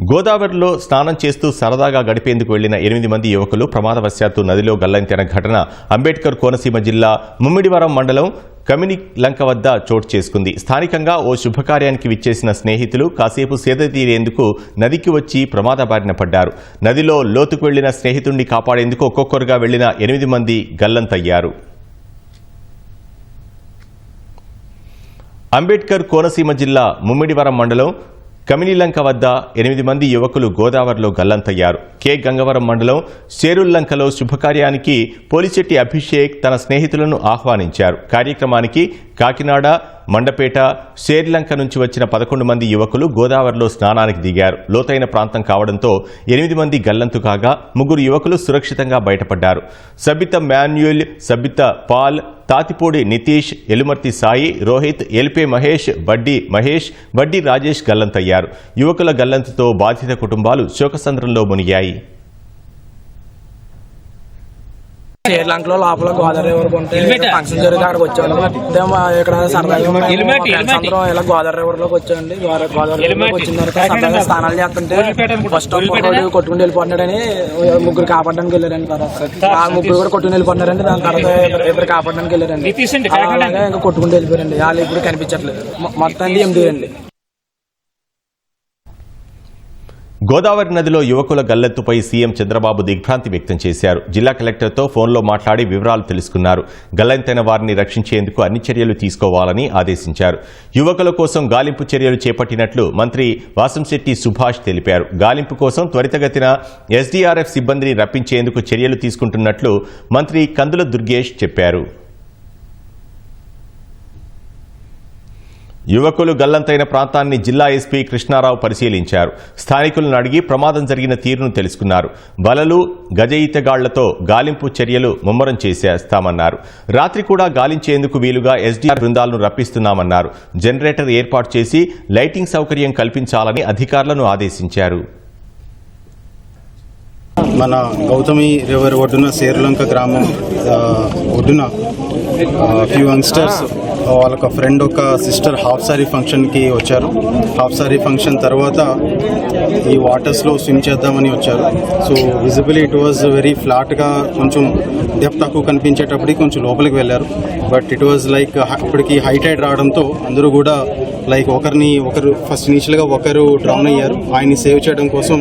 గోదావరిలో స్నానం చేస్తూ సరదాగా గడిపేందుకు వెళ్ళిన ఎనిమిది మంది యువకులు ప్రమాదవశాత్తు నదిలో గల్లంతైన ఘటన అంబేద్కర్ కోనసీమ జిల్లా ముమ్మిడివరం మండలం కమిని లంక వద్ద చోటు చేసుకుంది. స్థానికంగా ఓ శుభకార్యానికి విచ్చేసిన స్నేహితులు కాసేపు సేద తీరేందుకు నదికి వచ్చి ప్రమాద బారిన పడ్డారు. నదిలో లోతుకు వెళ్ళిన స్నేహితుడిని కాపాడేందుకు ఒక్కొక్కరుగా వెళ్ళిన ఎనిమిది మంది గల్లంతయ్యారు. అంబేద్కర్ కోనసీమ జిల్లా ముమ్మిడివరం మండలం కమినిలంక వద్ద ఎనిమిది మంది యువకులు గోదావరిలో గల్లంతయ్యారు. కె. గంగవరం మండలం చేరుల్లంకలో శుభకార్యానికి పోలిచెట్టి అభిషేక్ తన స్నేహితులను ఆహ్వానించారు. కార్యక్రమానికి కాకినాడ మండపేట శ్రీలంక నుంచి వచ్చిన పదకొండు మంది యువకులు గోదావరిలో స్నానానికి దిగారు. లోతైన ప్రాంతం కావడంతో ఎనిమిది మంది గల్లంతు కాగా ముగ్గురు యువకులు సురక్షితంగా బయటపడ్డారు. సబిత మాన్యుల్ సబిత పాల్ తాతిపూడి నితీష్ ఎలుమర్తి సాయి రోహిత్ ఎల్పే మహేష్ బడ్డి మహేష్ బడ్డి రాజేష్ గల్లంతయ్యారు. యువకుల గల్లంతుతో బాధిత కుటుంబాలు శోకసంద్రంలో మునిగాయి. శ్రీలంకలో లోపల గోదావరి రివర్ ఉంటే ఫంక్షన్ జరిగితే అక్కడికి వచ్చాను. అంటే మా ఇక్కడ సరదాగా అందరం ఇలా గోదావరి రివర్లోకి వచ్చామండి. గోదావరి వచ్చిన తర్వాత సరదాగా స్నానాలు చేస్తుంటే ఫస్ట్ కుర్రోడు కొట్టుకుని వెళ్ళిపోతున్నాడని ముగ్గురు కాపాడడానికి వెళ్ళారండి తర్వాత. ఆ ముగ్గురు కూడా కొట్టుకుని వెళ్ళిపోతున్నారండి. దాని తర్వాత ఇద్దరు- కాపాడడానికి వెళ్ళారండి. అలాగే ఇంకా కొట్టుకుని వెళ్ళిపోయారండి. వాళ్ళు ఇప్పుడు కనిపించట్లేదు. మొత్తం ఎనిమిది అండి. గోదావరి నదిలో యువకుల గల్లెత్తుపై సీఎం చంద్రబాబు దిగ్భ్రాంతి వ్యక్తం చేశారు. జిల్లా కలెక్టర్తో ఫోన్లో మాట్లాడి వివరాలు తెలుసుకున్నారు. గల్లంతైన వారిని రక్షించేందుకు అన్ని చర్యలు తీసుకోవాలని ఆదేశించారు. యువకుల కోసం గాలింపు చర్యలు చేపట్టినట్లు మంత్రి వాసంశెట్టి సుభాష్ తెలిపారు. గాలింపు కోసం త్వరితగతిన ఎస్డీఆర్ఎఫ్ సిబ్బందిని రప్పించేందుకు చర్యలు తీసుకుంటున్నట్లు మంత్రి కందుల దుర్గేష్ చెప్పారు. యువకులు గల్లంతైన ప్రాంతాన్ని జిల్లా ఎస్పీ కృష్ణారావు పరిశీలించారు. స్థానికులను అడిగి ప్రమాదం జరిగిన తీరును తెలుసుకున్నారు. బలలు గజయితగాళ్ళతో గాలింపు చర్యలు ముమ్మరం చేసేస్తామన్నారు. రాత్రి కూడా గాలించేందుకు వీలుగా ఎస్డీఆర్ బృందాలను రప్పిస్తున్నామన్నారు. జనరేటర్ ఏర్పాటు చేసి లైటింగ్ సౌకర్యం కల్పించాలని అధికారులను ఆదేశించారు. మన గౌతమి రివర్ ఒడ్డున సేరులంక గ్రామం ఒడ్డున ఫ్యూ యంగ్స్టర్స్ వాళ్ళొక ఫ్రెండ్ ఒక సిస్టర్ హాఫ్ సారీ ఫంక్షన్కి వచ్చారు. హాఫ్ సారీ ఫంక్షన్ తర్వాత ఈ వాటర్స్లో స్విమ్ చేద్దామని వచ్చారు. So visibly it was very ఫ్లాట్గా కొంచెం డెప్త్ తక్కువ కనిపించేటప్పటికి కొంచెం లోపలికి వెళ్ళారు. బట్ ఇట్ వాజ్ లైక్ అప్పటికి హైటైడ్ రావడంతో అందరూ కూడా లైక్ ఒకరిని ఒకరు ఫస్ట్ ఇనిషియల్గా ఒకరు డ్రౌన్ అయ్యారు. ఆయన్ని సేవ్ చేయడం కోసం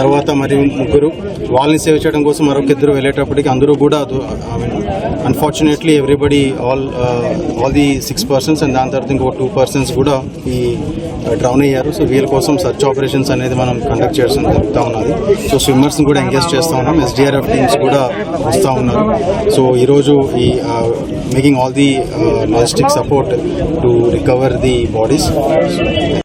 తర్వాత మరి ముగ్గురు వాళ్ళని సేవ్ చేయడం కోసం మరొక ఇద్దరు వెళ్ళేటప్పటికి అందరూ కూడా unfortunately everybody all all the six persons and దాని తర్వాత ఇంకొక టూ పర్సన్స్ కూడా ఈ uh, డ్రౌన్ అయ్యారు. సో వీళ్ళ కోసం సర్చ్ ఆపరేషన్స్ అనేది మనం కండక్ట్ చేయడం జరుగుతూ ఉన్నది. సో స్విమ్మర్స్ని కూడా ఎంగేజ్ చేస్తూ ఉన్నాం. ఎస్డిఆర్ఎఫ్ టీమ్స్ కూడా వస్తూ ఉన్నారు. సో ఈరోజు ఈ making all the logistic support to recover the bodies Thank you.